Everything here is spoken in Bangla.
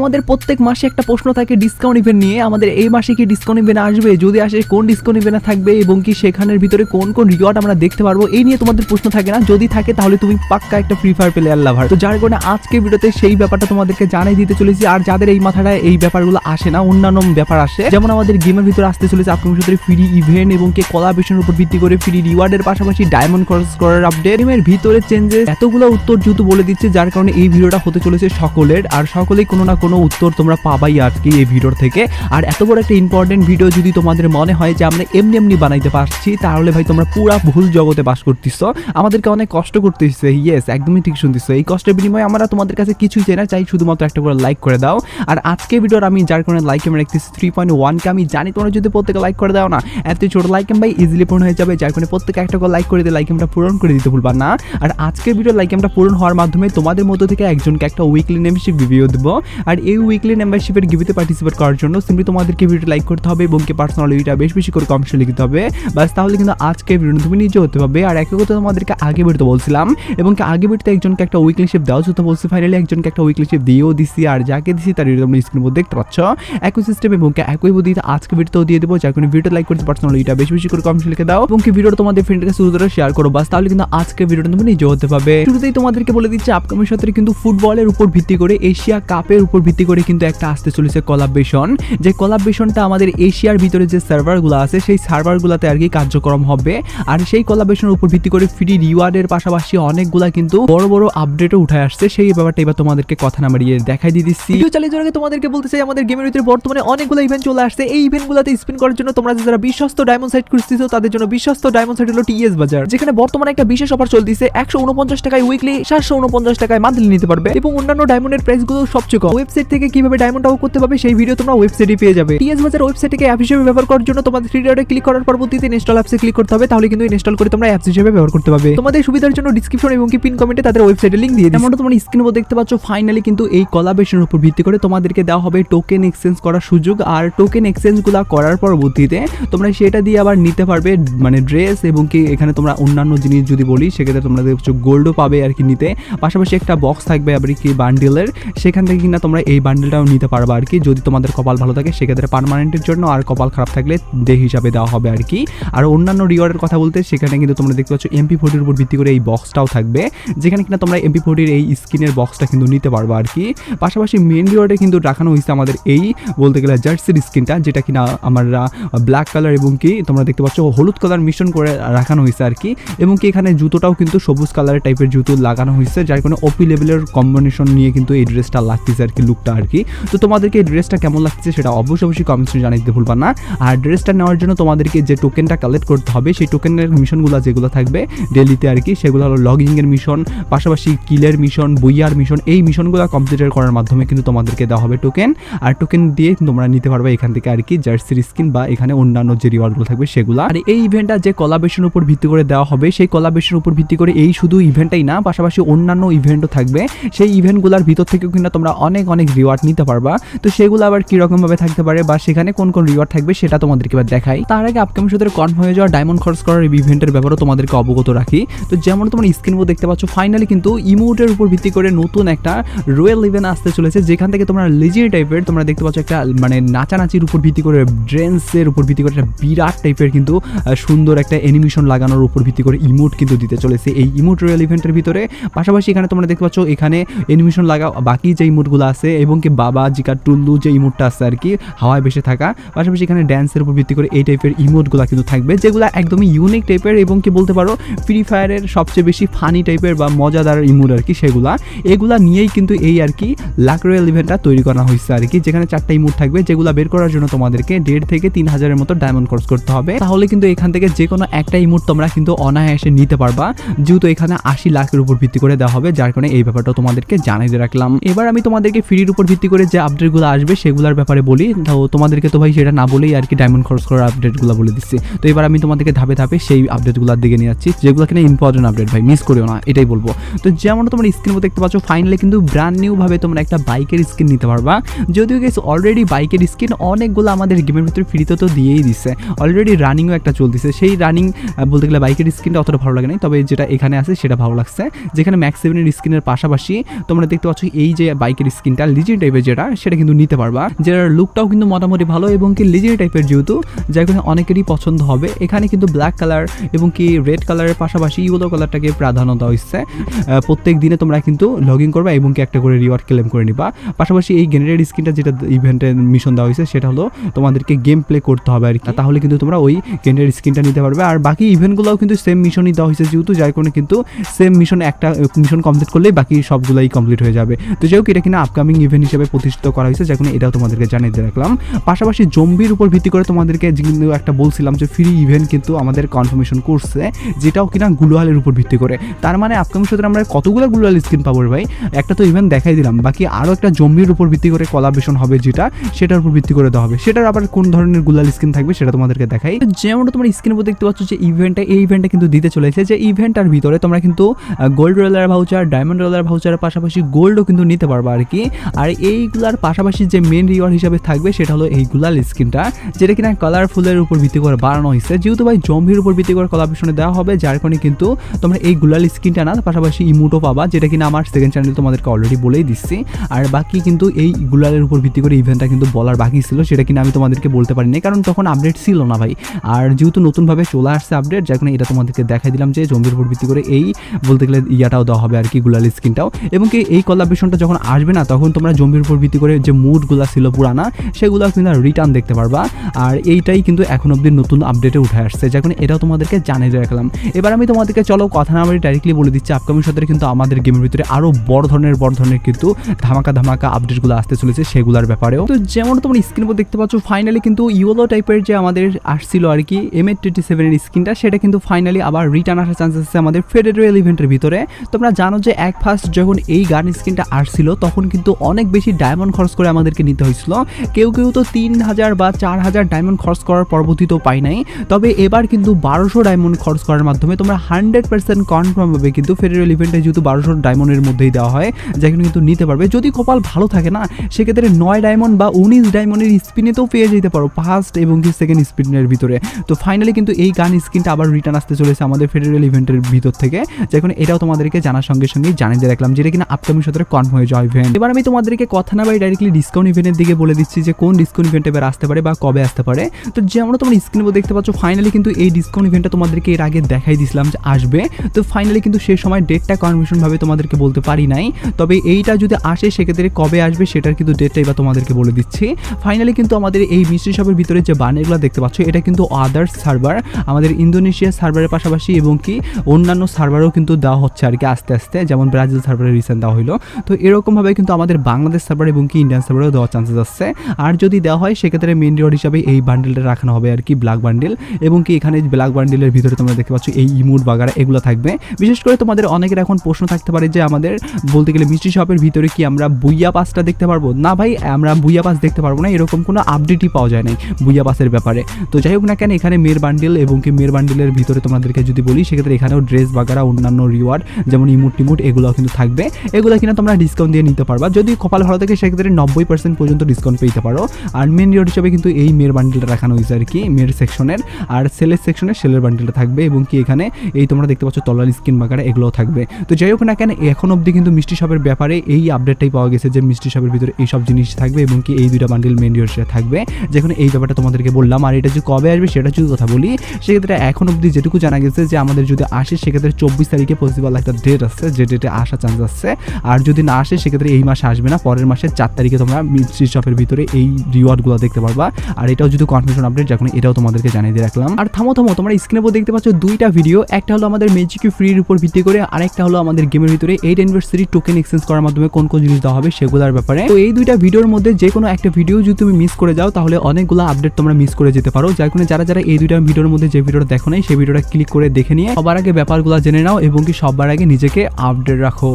আমাদের প্রত্যেক মাসে একটা প্রশ্ন থাকে ডিসকাউন্ট ইভেন্ট নিয়ে। আমাদের এই মাসে কি ডিসকাউন্ট ইভেন্ট আসবে? যদি আসে, কোন ডিসকাউন্ট ইভেন্ট থাকবে? এবং কি সেখানের ভিতরে কোন কোন রিওয়ার্ড আমরা দেখতে পারব? এই নিয়ে তোমাদের প্রশ্ন থাকে না। যদি থাকে, তাহলে তুমি পাক্কা একটা ফ্রি ফায়ার প্লেয়ার লাভার তো যার কারণে আজকে ভিডিওতে সেই ব্যাপারটা তোমাদেরকে জানাই দিতে চলেছি। আর যাদের এই মাথাটায় এই ব্যাপারগুলো আসে না, অন্যান্য ব্যাপার আসে। যেমন আমাদের গেমের ভিতরে আসতে চলেছে আপকামিং সূত্রে ফ্রি ইভেন্ট এবং কি কলাবেশনের উপর ভিত্তি করে ফ্রি রিওয়ার্ডের পাশাপাশি ডায়মন্ড ক্রস করার আপডেট গেমের ভিতরে চেঞ্জেস এতগুলো উত্তর যেহেতু বলে দিচ্ছে, যার কারণে এই ভিডিওটা হতে চলেছে সকলের। আর সকলেই কোনো না কোনো উত্তর তোমরা পাবাই আজকে এই ভিডিওর থেকে। আর এত বড় একটা ইম্পর্টেন্ট ভিডিও যদি তোমাদের মনে হয় যে আমরা এমনি এমনি বানাইতে পারছি, তাহলে ভাই তোমরা পুরা ভুল জগতে বাস করতেছ। আমাদেরকে অনেক কষ্ট করতে হচ্ছে ইয়েস একদমই ঠিক শুনতেছ। এই কষ্টের বিনিময়ে আমরা তোমাদের কাছে কিছুই চাই না, চাই শুধুমাত্র একটা করে লাইক করে দাও। আর আজকে ভিডিওর আমি যার কারণে লাইক আমি রাখতেছি থ্রি পয়েন্ট ওয়ানকে আমি জানি তোমরা যদি প্রত্যেকে লাইক করে দাও না, এত ছোট লাইক ভাই ইজিলি পূরণ হয়ে যাবে। যার কারণে প্রত্যেকে একটা করে লাইক করে দিয়ে লাইক আমরা পূরণ করে দিতে ভুলবা না। আর আজকের ভিডিও লাইক আমরা পূরণ হওয়ার মাধ্যমে তোমাদের মধ্য থেকে একজনকে একটা উইকলি মেম্বারশিপ ভিডিও দেবো। আর এই উইকলি মেম্বারশিপের গিভিতে পার্টিসিপেট করার জন্য সিম্পলি তোমাদেরকে ভিডিও লাইক করতে হবে এবং কি পার্সোনাল ভিডিওটা বেশ বেশি করে কমেন্টে লিখতে হবে। বাস তাহলে কিন্তু আজকে ভিডিও তুমি নিজে হতে পারবে। আর একই কথা তোমাদেরকে আগে ভিডিওতে বলছিলাম এবং আগে ভিডিওতে একজনকে একটা উইকলি শিপ দেওয়া তো বলছি ফাইনালি একজনকে একটা উইকলি শিপ দিয়েও দিছি। আর যাকে দিছি তার তোমরা স্ক্রিন দেখতে পাচ্ছ। একই সিস্টেম এবং একই বুদ্ধিতে আজকে ভিডিওতেও দিয়ে দেবো। যার কোনো ভিডিও লাইক করতে পার্সোনাল ভিডিওটা বেশি বেশি করে কমেন্টে লিখে দাও। এবং কি ভিডিওটা তোমাদের ফ্রেন্ডকে শুরু করে শেয়ার করো। বাস তাহলে কিন্তু আজকে ভিডিওটা তুমি নিজে হতে পারবে। শুরুতেই তোমাদেরকে বলে দিচ্ছি আপকামিং সাথে কিন্তু ফুটবলের উপর ভিত্তি করে এশিয়া কাপের উপর ভিত্তি করে কিন্তু একটা আসতে চলেছে কলাবেশন যে কলাবেশনটা আমাদের এশিয়ার ভিতরে যে সার্ভারগুলো আছে, সেই সার্ভারগুলোতে আর কি কার্যক্রম হবে। আর সেই কলাবেশনের উপর ভিত্তি করে ফ্রি রিওয়ার্ডের পাশাপাশি অনেকগুলা কিন্তু বড় বড় আপডেটও উঠে আসছে। সেই ব্যাপারটা এবার তোমাদেরকে কথা না বাড়িয়ে দেখাই দিয়ে দিচ্ছি। চালিয়ে যাওয়ার আগে তোমাদেরকে বলতে চাই, আমাদের গেমের ভিতরে বর্তমানে অনেকগুলো ইভেন্ট চলে আসছে। এই ইভেন্টগুলোতে স্পিন করার জন্য তোমরা যারা বিশ্বস্ত ডায়মন্ড সাইট খুঁজতেছো, তাদের জন্য বিশ্বস্ত ডায়মন্ড সাইট হলো টিএস বাজার যেখানে বর্তমানে একটা বিশেষ অফার চলতেছে, একশো উনপঞ্চাশ টাকায় উইকলি সাতশো উনপঞ্চাশ টাকায় মান্থলি নিতে পারবে। এবং অন্যান্য ডায়মন্ডের প্রাইসগুলো সবচেয়ে কম ওয়েবসাইট থেকে কীভাবে ডায়মন্ড আউট করতে পারবে সেই ভিডিও তোমরা ওয়েবসাইটে পেয়ে যাবে। টিএস বাজার ওয়েবসাইটকে অ্যাপ হিসেবে ব্যবহার করার জন্য তোমাদের থ্রি ডটে ক্লিক করার পরবর্তীতে ইনস্টল অ্যাপসে ক্লিক করতে হবে, তাহলে কিন্তু ইনস্টল করে তোমরা অ্যাপস হিসেবে ব্যবহার করতে পারবে। তোমাদের সুবিধার জন্য ডিসক্রিপশন এবং কি পিন কমেন্টে তাদের ওয়েবসাইটে লিংক দিয়ে এমনটা তোমরা স্ক্রিনে দেখতে পাচ্ছ ফাইনালি কিন্তু এই কলাবেশনের উপর ভিত্তি করে তোমাদেরকে দেওয়া হবে টোকেন এক্সচেঞ্জ করার সুযোগ, আর টোকেন এক্সচেঞ্জগুলো করার পরবর্তীতে তোমরা সেটা দিয়ে আবার নিতে পারবে মানে ড্রেস এবং কি এখানে তোমরা অন্যান্য জিনিস যদি বলি, সেক্ষেত্রে তোমরা দেখছ গোল্ডও পাবে আর কি নিতে। পাশাপাশি একটা বক্স থাকবে আবার কি বান্ডেলের সেখান থেকে কিনা তোমরা এই বান্ডেলটাও নিতে পারবা আর কি। যদি তোমাদের কপাল ভালো থাকে, সেক্ষেত্রে পার্মানেন্টের জন্য আর কপাল খারাপ থাকলে দে হিসাবে দেওয়া হবে আর কি। আর অন্যান্য রিওয়ার্ডের কথা বলতে, সেখানে কিন্তু তোমরা দেখতে পাচ্ছ এমপি ফোর্টির উপর ভিত্তি করে এই বক্সটাও থাকবে, যেখানে কিনা তোমরা এমপি ফোর্টির এই স্কিনের বক্সটা কিন্তু নিতে পারবে আর কি। পাশাপাশি মেন রিওয়ার্ডে কিন্তু রাখানো হয়েছে আমাদের এই, বলতে গেলে জার্সির স্কিনটা যেটা কিনা আমরা ব্ল্যাক কালার এবং কি তোমরা দেখতে পাচ্ছ হলুদ কালার মিশ্রণ করে রাখানো হয়েছে আর কি। এবং কি এখানে জুতোটাও কিন্তু সবুজ কালারের টাইপের জুতো লাগানো হয়েছে, যার কারণে ওপি লেভেলের কম্বিনেশন নিয়ে কিন্তু এই ড্রেসটা লাগতেছে আর কি লুকটা আর কি। তো তোমাদেরকে এই ড্রেসটা কেমন লাগছে সেটা অবশ্যই অবশ্যই কমেন্টসে জানিয়ে দিতে ভুলবা না। আর ড্রেসটা নেওয়ার জন্য তোমাদেরকে যে টোকেনটা কালেক্ট করতে হবে, সেই টোকেনের মিশনগুলো যেগুলো থাকবে ডেলিতে আর কি, সেগুলো হলো লগিংয়ের মিশন পাশাপাশি কিলের মিশন বইয়ার মিশন এই মিশনগুলো কমপ্লিট করার মাধ্যমে কিন্তু তোমাদেরকে দেওয়া হবে টোকেন আর টোকেন দিয়ে তোমরা নিতে পারবে এখান থেকে আর কি জার্সির স্কিন বা এখানে অন্যান্য যে রিওয়ার্ডগুলো থাকবে সেগুলো। আর এই ইভেন্টটা যে কলাবেশনের উপর ভিত্তি করে দেওয়া হবে, সেই কলাবেশনের উপর ভিত্তি করে এই শুধু ইভেন্টটাই না, পাশাপাশি অন্যান্য ইভেন্টও থাকবে। সেই ইভেন্টগুলোর ভিতর থেকেও কিন্তু তোমরা অনেক অনেক রিওয়ার্ড নিতে পারবা। তো সেগুলো আবার কীরকম ভাবে থাকতে পারে বা সেখানে কোন কোন রিওয়ার্ড থাকবে সেটা তোমাদেরকে এবার দেখাই। তার আগে আপকামিং সাথে কনফার্ম হয়ে যাওয়া ডায়মন্ড খরচ করার ইভেন্টের ব্যাপারেও তোমাদেরকে অবগত রাখি। তো যেমন তোমরা স্ক্রিন দেখতে পাচ্ছ ফাইনালি কিন্তু ইমোটের উপর ভিত্তি করে নতুন একটা রয়্যাল ইভেন্ট আসতে চলেছে। যেখান থেকে তোমরা লেজির টাইপের তোমরা দেখতে পাচ্ছ একটা মানে নাচানাচির উপর ভিত্তি করে ড্রেন্সের উপর ভিত্তি করে, একটা বিরাট টাইপের কিন্তু সুন্দর একটা অ্যানিমেশন লাগানোর উপর ভিত্তি করে ইমোট কিন্তু দিতে চলেছে এই ইমোট রয়্যাল ইভেন্টের ভিতরে। পাশাপাশি এখানে তোমরা দেখতে পাচ্ছ, এখানে অ্যানিমেশন লাগা, বাকি যে ইমোটগুলো আছে, এবং কি বাবা, জিকা, টুল্লু যে ইমোটটা আছে আর কি, হাওয়ায় বেসে থাকা। পাশাপাশি এখানে ড্যান্সের উপর ভিত্তি করে এই টাইপের ইমোটগুলো কিন্তু থাকবে, যেগুলো একদমই ইউনিক টাইপের এবং কি বলতে পারো ফ্রি ফায়ারের সবচেয়ে বেশি ফানি টাইপের বা মজাদার ইমোট আর কি সেগুলা। এগুলা নিয়েই কিন্তু এই আর কি লাক রয়্যাল ইভেন্টটা তৈরি করা হয়েছে আর কি, যেখানে চারটা ইমোট থাকবে, যেগুলো বের করার জন্য তোমাদেরকে দেড় থেকে তিন হাজারের মতো ডায়মন্ড কোর্স করতে হবে। তাহলে কিন্তু এখান থেকে যে কোনো একটা ইমোট তোমরা কিন্তু অনায়াসে নিতে পারবা, যেহেতু এখানে আশি লাখের উপর ভিত্তি করে দেওয়া হবে, যার কারণে এই ব্যাপারটা তোমাদেরকে জানাই রাখলাম। এবার আমি তোমাদেরকে ফ্রির উপর ভিত্তি করে যে আপডেটগুলো আসবে সেগুলোর ব্যাপারে বলি। তো তোমাদেরকে তো ভাই সেটা না বলেই আর কি ডায়মন্ড খরচ করার আপডেটগুলো বলে দিচ্ছি। তো এবার আমি তোমাদেরকে ধাপে ধাপে সেই আপডেটগুলোর দিকে নিয়ে যাচ্ছি। যেগুলো কিনা ইম্পর্টেন্ট আপডেট ভাই মিস করিও না, এটাই বলব। তো যেমন তোমরা স্ক্রিন দেখতে পাচ্ছ ফাইনালি কিন্তু ব্র্যান্ড নিউ ভাবে তোমরা একটা বাইকের স্কিন নিতে পারবা। যদিও গেছে অলরেডি বাইকের স্কিন অনেকগুলো আমাদের গেমের ভিতরে ফ্রিতে তো দিয়েই দিচ্ছে অলরেডি রানিংও একটা চলতেছে। সেই রানিং বলতে গেলে বাইকের স্কিনটা অতটা ভালো লাগে নাই, তবে যেটা এখানে আছে সেটা ভালো লাগছে। যেখানে ম্যাক্স সেভেনের স্কিনের পাশাপাশি তোমরা দেখতে পাচ্ছ এই যে বাইকের স্কিনটা লিজেন্ড টাইপের যেটা, সেটা কিন্তু নিতে পারবা। যেটার লুকটাও কিন্তু মোটামুটি ভালো এবং কি লিজেন্ড টাইপের যেহেতু, যার কারণে অনেকেরই পছন্দ হবে। এখানে কিন্তু ব্ল্যাক কালার এবং কি রেড কালারের পাশাপাশি ইউলো কালারটাকে প্রাধান্য দেওয়া হচ্ছে প্রত্যেক দিনে তোমরা কিন্তু লগ ইন করবা এবং কি একটা করে রিওয়ার্ড ক্লেম করে নিবা। পাশাপাশি এই গেনারের স্কিনটা যেটা ইভেন্টের মিশন দেওয়া হয়েছে সেটা হলো তোমাদেরকে গেম প্লে করতে হবে আর কি। তাহলে কিন্তু তোমরা ওই গেনের স্কিনটা নিতে পারবে। আর বাকি ইভেন্টগুলোও কিন্তু সেম মিশনই দেওয়া হয়েছে যেহেতু, যার কারণে কিন্তু সেম মিশন একটা মিশন কমপ্লিট করলেই বাকি সবগুলাই কমপ্লিট হয়ে যাবে। তো যাই হোক, এটা কিনা আপকামিং ইভেন্ট হিসেবে প্রতিষ্ঠিত করা হয়েছে কারণে এটাও তোমাদেরকে জানিয়ে দিয়ে রাখলাম। পাশাপাশি জম্বির উপর ভিত্তি করে তোমাদেরকে কিন্তু একটা বলছিলাম যে ফ্রি ইভেন্ট কিন্তু আমাদের কনফার্মেশন করছে যেটাও কিনা গুলোয়ালের উপর ভিত্তি করে। তার মানে আপকামিং সাথে আমরা কতগুলো গুলোয়াল স্কিন পাবো ভাই? একটা তো ইভেন্ট দেখাই দিলাম, বাকি আরও একটা জম্বির উপর ভিত্তি করে কলাবেশন হবে যেটা, সেটার উপর ভিত্তি করে দেওয়া হবে। সেটার আবার কোন ধরনের গুলাল স্কিন থাকবে সেটা তোমাদেরকে দেখাই। যেমন তোমরা স্ক্রিনের উপর দেখতে পাচ্ছ যে ইভেন্টটা এই ইভেন্টটা কিন্তু দিতে চলেছে যে ইভেন্টটার ভিতরে তোমরা কিন্তু gold roller voucher diamond roller ভাউচারের পাশাপাশি গোল্ডও কিন্তু নিতে পারবে আর কি? আর এইগুলার পাশাপাশি যে মেন রিওয়ার্ড হিসাবে থাকবে সেটা হলো এই গুলাল স্কিনটা যেটা কিনা কালারফুলের উপর ভিত্তি করে বাড়ানো হয়েছে। যেহেতু ভাই জম্বির উপর ভিত্তি করে কলাবেশনে দেওয়া হবে, যার কারণে কিন্তু তোমরা এই গুলাল স্কিনটা না, পাশাপাশি ইমোটো পাবা, যেটা কিনা আমার সেকেন্ড চ্যানেল তোমাদেরকে অলরেডি বলেই দিচ্ছি। আর বাকি কিন্তু এই গুলালের উপর ভিত্তি করে ইভেন্টটা কিন্তু বলার বাকি ছিল, সেটা কিনা আমি তোমাদেরকে বলতে পারিনি, কারণ তখন আপডেট ছিল না ভাই। আর যেহেতু নতুনভাবে চলে আসছে আপডেট যার কারণে এটা তোমাদেরকে দেখাই দিলাম যে জম্বির উপর ভিত্তি করে এই বলতে গেলে ইয়াটাও দেওয়া হবে আর কি গুলাল স্কিনটাও এবং কি এই কলাবেশনটা যখন আসবে না তখন তোমরা জম্বির উপর ভিত্তি করে যে মুডগুলো ছিল পুরানা, সেগুলো কিন্তু রিটার্ন দেখতে পারবা। আর এইটাই কিন্তু এখন অব্দি নতুন আপডেটে উঠে আসছে। যখন এটাও তোমাদেরকে জানিয়ে রাখলাম। এবার আমি তোমাদেরকে চলো কথা না আমি ডাইরেক্টলি বলে দিচ্ছি আপকামিং সাথে কিন্তু আমাদের গেমের ভিতরে আরও বড় ধরনের বড় ধরনের কিন্তু ধামাকা ধামাকা আপডেটগুলো আসতে চলেছে সেগুলোর ব্যাপারেও। তো যেমন তোমরা স্ক্রিন উপর দেখতে পাচ্ছ ফাইনালি কিন্তু ইউলো টাইপের যে আমাদের আসছিল আর কি এম এইট টোয়েন্টি সেভেনের স্ক্রিনটা সেটা কিন্তু ফাইনালি আবার রিটার্ন আসার চান্সেস আছে আমাদের ফেডারেল ইভেন্টের ভিতরে। তোমরা জানো যে এক ফার্স্ট যখন এই গান স্ক্রিনটা আসছিল, তখন কিন্তু অনেক বেশি ডায়মন্ড খরচ করে আমাদেরকে নিতে হয়েছিল। কেউ কেউ তো তিন হাজার বা চার হাজার ডায়মন্ড খরচ করার পরবর্তীতেও পাই নাই। তবে এবার কিন্তু বারোশো ডায়মন্ড খরচ করার মাধ্যমে তোমরা হান্ড্রেড পার্সেন্ট কনফার্ম হবে কিন্তু ফেডারেল ইভেন্টে যেহেতু বারোশো ডায়মন্ডের মধ্যেই দেওয়া হয়, যেখানে কিন্তু নিতে পারবে। যদি কপাল ভালো থাকে না, সেক্ষেত্রে নয় ডায়মন্ড বা উনিশ ডায়মন্ডের স্পিনেতেও পেয়ে যেতে পারো ফার্স্ট এবং কি সেকেন্ড স্পিনের ভিতরে। তো ফাইনালি কিন্তু এই গান স্কিনটা আবার রিটার্ন আসতে চলেছে আমাদের ফেডারেল ইভেন্টের ভিতর থেকে। যখন এটাও তোমাদেরকে জানার সঙ্গে সঙ্গে জানিয়ে দিয়ে রাখলাম, যেটা কিনা আপকামিং সতেরো কনফার্ম হয়ে যাওয়া ইভেন্ট এবার আমি তোমাদেরকে কথা না বাই ডাইরেক্টলি ডিসকাউন্ট ইভেন্টের দিকে বলে দিচ্ছি যে কোন ডিসকাউন্ট ইভেন্ট এবার আসতে পারে বা কবে আসতে পারে। তো যেমন তোমরা স্ক্রিনে দেখতে পাচ্ছ ফাইনালি কিন্তু এই ডিসকাউন্ট ইভেন্টটা তোমাদেরকে এর আগে দেখাই দিছিলাম যে আসবে। তো ফাইনালি কিন্তু সেই সময় ডেটটা কনফার্মেশন ভাবে তোমাদেরকে বলতে পারি নাই। তবে এইটা যদি আসে, সেক্ষেত্রে কবে আসবে সেটার কিন্তু ডেটটা বা তোমাদেরকে বলে দিচ্ছি। ফাইনালি কিন্তু আমাদের এই মিস্ট্রি শপের ভিতরে যে বানেরগুলো দেখতে পাচ্ছ, এটা কিন্তু আদার্স সার্ভার আমাদের ইন্দোনেশিয়া সার্ভারের পাশাপাশি এবং কি অন্যান্য সার্ভারও কিন্তু দেওয়া হচ্ছে আর কি আস্তে আস্তে, যেমন ব্রাজিল সার্ভারে রিসেন্ট দেওয়া হলো তো এরকমভাবে কিন্তু আমাদের বাংলাদেশ সার্ভার এবং কি ইন্ডিয়ান সার্ভারেও দেওয়ার চান্সেস আছে। আর যদি দেওয়া হয়, সেক্ষেত্রে মেন রিওয়ার্ড হিসাবে এই বান্ডেলটা রাখানো হবে আর কি ব্ল্যাক বান্ডেল এবং কি এখানে ব্ল্যাক বান্ডেলের ভিতরে তোমরা দেখতে পাচ্ছ, এই ইমুট বাগারা এগুলো থাকবে। বিশেষ করে তোমাদের অনেকের এখন প্রশ্ন থাকতে পারে যে, আমাদের বলতে গেলে মিষ্টি শপের ভিতরে কি আমরা বুইয়া পাসটা দেখতে পারব? না ভাই, আমরা বুইয়া পাস দেখতে পারব না, এরকম কোনো আপডেটই পাওয়া যায় নাই বুইয়া পাসের ব্যাপারে। তো যাই হোক না কেন, এখানে মেয়ের বান্ডেল এবং কি মেয়ের বান্ডেলের ভিতরে তোমাদেরকে যদি বলি, সেক্ষেত্রে এখানেও ড্রেস বাগারা অন্যান্য রিওয়ার্ড যেমন ইমুট টিমুট এগুলো কিন্তু থাকবে। এগুলো কিনা তোমরা ডিসকাউন্ট দিয়ে নিতে পারবা। যদি কপাল ভালো থাকে, সেক্ষেত্রে নব্বই পার্সেন্ট পর্যন্ত ডিসকাউন্ট পেতে পারো। আর মেন রিওয়ার্ড হিসেবে কিন্তু এই মেয়ের বান্ডেলটা রাখানো হয়েছে আর কি, মেয়ের সেকশনের আর সেলের সেকশনে সেলের বান্ডেলটা থাকবে এবং কি এখানে এই তোমরা দেখতে পাচ্ছ তলার স্কিন বাগারা এগুলোও থাকবে। তো যাই হোক না কেন, এখন অবধি কিন্তু মিষ্টি শপের ব্যাপারে এই আপডেটটাই পাওয়া গেছে যে মিষ্টি শপের ভিতরে এই সব জিনিস থাকবে এবং কি এই দুইটা বান্ডেল মেন রিওয়ার্ডে থাকবে। যেখানে এই ব্যাপারটা তোমাদেরকে বললাম। আর এটা যে কবে আসবে, সেটা যদি কথা বলি, সেক্ষেত্রে এখন অবধি যেটুকু জানা গেছে যে আমাদের যদি আসে, সেক্ষেত্রে চব্বিশ তারিখে পসিবল একটা ডেট আছে, যে ডেটে আসার চান্স আছে। আর যদি না আসে, সেক্ষেত্রে এই মাসে আসবে না, পরের মাসের চার তারিখে তোমরা মিষ্টি শপের ভিতরে এই রিওয়ার্ডগুলো দেখতে পারবা। আর এটাও যদি কনফার্মেশন আপডেট যখন এটাও তোমাদেরকে জানিয়ে দিয়ে রাখলাম। আর থামো থামো, তোমরা স্ক্রিনে দেখতে পাচ্ছ দুইটা ভিডিও একটা হলো আমাদের ম্যাজিক ফ্রির উপর ভিত্তি করে, আরেকটা হলো আমাদের গেমের ভিতরে এইট অ্যানিভার্সারি টোকেন এক্সচেঞ্জ করার মাধ্যমে কোন কোন জিনিস দেওয়া হবে সেগুলোর ব্যাপারে। তো এই দুইটা ভিডিওর মধ্যে যে কোনো একটা ভিডিও যদি তুমি মিস করে যাও, তাহলে অনেকগুলো আপডেট তোমরা মিস করে যেতে পারো। যার কারণে যারা যারা এই দুইটা ভিডিওর মধ্যে যে ভিডিওটা দেখো নাই, সেই ভিডিওটা ক্লিক করে দেখে নিয়ে সবার আগে ব্যাপারগুলো জেনে নাও এবং কি সবার আগে নিজেকে আপডেট রাখো।